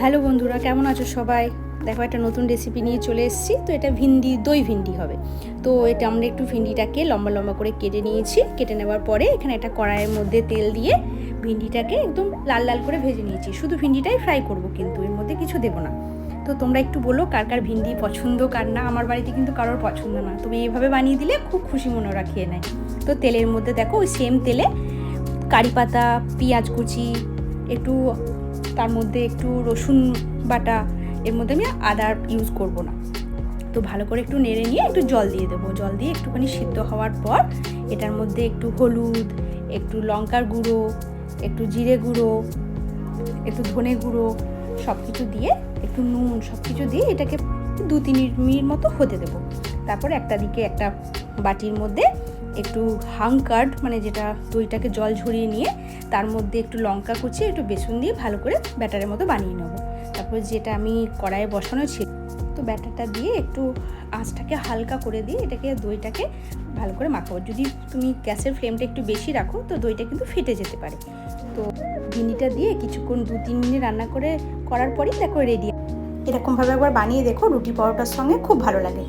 Hello বন্ধুরা, কেমন আছো সবাই? দেখো, একটা নতুন রেসিপি নিয়ে চলে এসেছি। তো এটা ভিন্ডি, দই ভিন্ডি হবে। তো এটা আমরা একটু ভিন্ডিটাকে লম্বা লম্বা করে কেটে নিয়েছি। কেটে নেওয়ার পরে এখানে একটা কড়াইয়ের মধ্যে তেল দিয়ে ভিন্ডিটাকে একদম লাল লাল করে ভেজে নিয়েছি। শুধু ভিন্ডিটাই ফ্রাই করব কিন্তু, এর মধ্যে কিছু দেবো না। তো তোমরা একটু বলো, কার কার ভিন্ডি পছন্দ, কার না? আমার বাড়িতে কিন্তু কারোর পছন্দ না। তুমি এইভাবে বানিয়ে দিলে খুব খুশি মনে ওরা খেয়ে নেয়। তো তেলের মধ্যে দেখো, ওই সেম তেলে কারি পাতা, পেঁয়াজ কুচি, একটু তার মধ্যে একটু রসুন বাটা, এর মধ্যে আমি আদার ইউজ করব না। তো ভালো করে একটু নেড়ে নিয়ে একটু জল দিয়ে দেবো। জল দিয়ে একটুখানি সিদ্ধ হওয়ার পর এটার মধ্যে একটু হলুদ, একটু লঙ্কার গুঁড়ো, একটু জিরে গুঁড়ো, একটু ধনে গুঁড়ো সব কিছু দিয়ে একটু নুন সব কিছু দিয়ে এটাকে দু তিন মিনিট মতো হতে দেবো। তারপর একটা দিকে একটা বাটির মধ্যে একটু হাং কার্ড মানে যেটা দইটাকে জল ঝরিয়ে নিয়ে তার মধ্যে একটু লঙ্কা কুচিয়ে একটু বেসন দিয়ে ভালো করে ব্যাটারের মতো বানিয়ে নেব। তারপর যেটা আমি কড়াইয়ে বসানো ছিল, তো ব্যাটারটা দিয়ে একটু আঁচটাকে হালকা করে দিয়ে এটাকে দইটাকে ভালো করে মাখাবো। যদি তুমি গ্যাসের ফ্লেমটা একটু বেশি রাখো, তো দইটা কিন্তু ফেটে যেতে পারে। তো ভিনিটা দিয়ে কিছুক্ষণ দু তিন মিনিট রান্না করে করার পরেই দেখো রেডি এরকমভাবে একবার বানিয়ে দেখো, রুটি পরোটার সঙ্গে খুব ভালো লাগে।